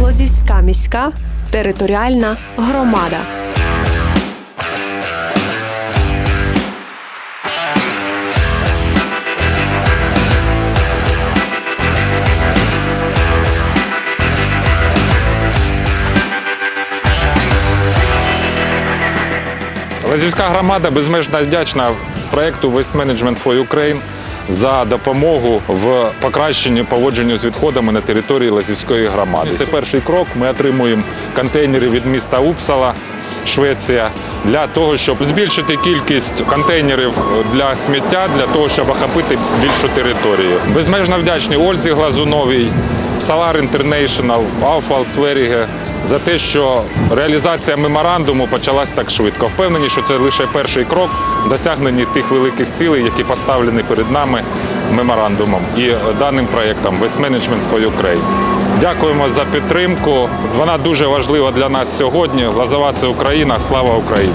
Лозівська міська територіальна громада. Лазівська громада безмежно вдячна проєкту Waste Management for Ukraine за допомогу в покращенні поводженню з відходами на території Лазівської громади. Це перший крок. Ми отримуємо контейнери від міста Упсала, Швеція, для того, щоб збільшити кількість контейнерів для сміття, для того, щоб охопити більшу територію. Безмежно вдячні Ользі Глазуновій, Solar International, Aufal Сверіге за те, що реалізація меморандуму почалась так швидко. Впевнені, що це лише перший крок в досягненні тих великих цілей, які поставлені перед нами меморандумом і даним проєктом «Waste Management for Ukraine. Дякуємо за підтримку. Вона дуже важлива для нас сьогодні. Лазова це Україна. Слава Україні!